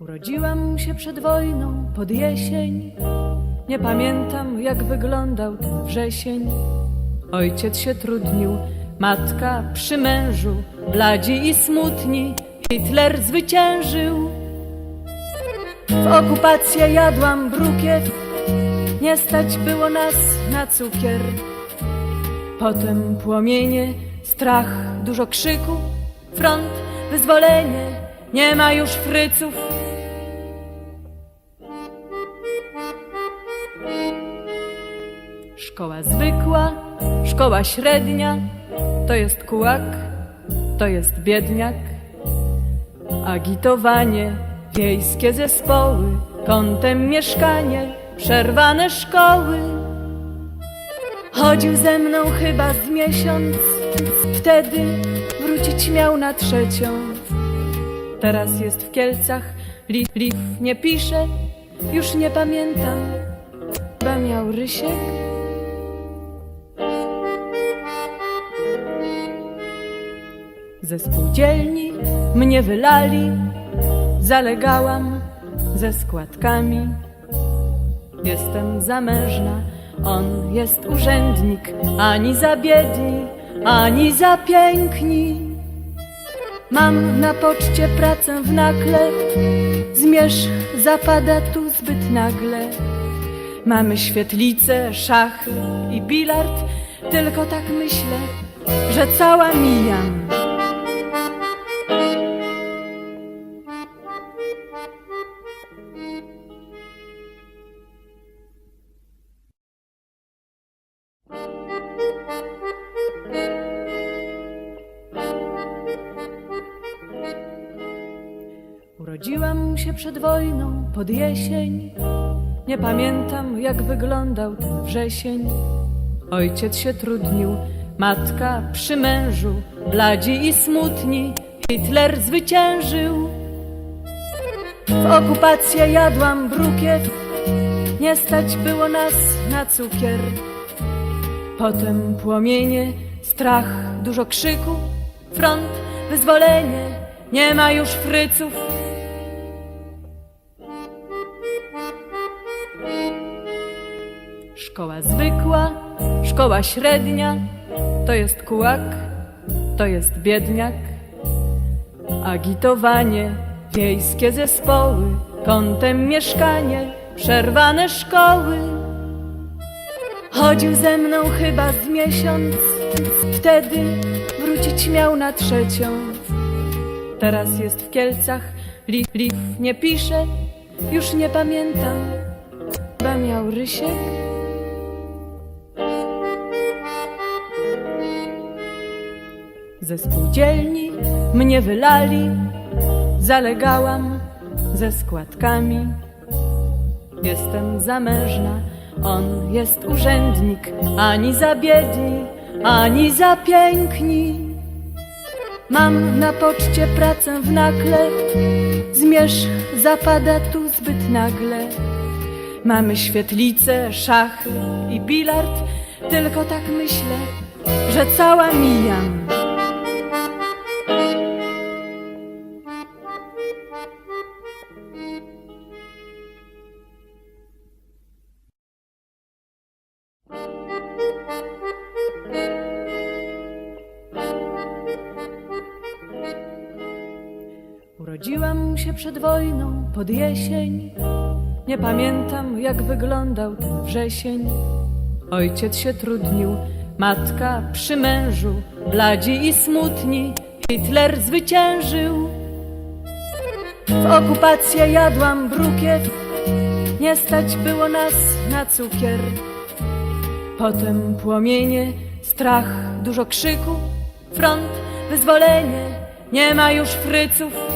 Urodziłam się przed wojną, pod jesień. Nie pamiętam, jak wyglądał ten wrzesień. Ojciec się trudnił, matka przy mężu, bladzi i smutni. Hitler zwyciężył. W okupację jadłam brukiew, nie stać było nas na cukier. Potem płomienie, strach, dużo krzyku, front, wyzwolenie, nie ma już fryców. Szkoła zwykła, szkoła średnia, to jest kułak, to jest biedniak. Agitowanie, wiejskie zespoły, kątem mieszkanie, przerwane szkoły. Chodził ze mną chyba z miesiąc, wtedy wrócić miał na trzecią. Teraz jest w Kielcach, lif, lif nie pisze, już nie pamiętam, chyba miał rysiek. Ze spółdzielni mnie wylali, zalegałam ze składkami. Jestem zamężna, on jest urzędnik, ani za biedni, ani za piękni. Mam na poczcie pracę w nakle, zmierzch zapada tu zbyt nagle. Mamy świetlice, szachy i bilard, tylko tak myślę, że cała mijam. Urodziłam się przed wojną, pod jesień. Nie pamiętam, jak wyglądał ten wrzesień. Ojciec się trudnił, matka przy mężu, bladzi i smutni. Hitler zwyciężył. W okupację jadłam brukiew, nie stać było nas na cukier. Potem płomienie, strach, dużo krzyku, front, wyzwolenie, nie ma już fryców. Szkoła zwykła, szkoła średnia, to jest kułak, to jest biedniak. Agitowanie, wiejskie zespoły, kątem mieszkanie, przerwane szkoły. Chodził ze mną chyba z miesiąc, wtedy wrócić miał na trzecią. Teraz jest w Kielcach, lif, lif nie pisze, już nie pamiętam, chyba miał rysiek. Ze spółdzielni mnie wylali, zalegałam ze składkami. Jestem zamężna, on jest urzędnik, ani za biedni, ani za piękni. Mam na poczcie pracę w nakle, zmierzch zapada tu zbyt nagle. Mamy świetlice, szachy i bilard, tylko tak myślę, że cała mijam. Urodziłam się przed wojną, pod jesień. Nie pamiętam, jak wyglądał ten wrzesień. Ojciec się trudnił, matka przy mężu, bladzi i smutni. Hitler zwyciężył. W okupację jadłam brukiew, nie stać było nas na cukier. Potem płomienie, strach, dużo krzyku, front, wyzwolenie, nie ma już fryców.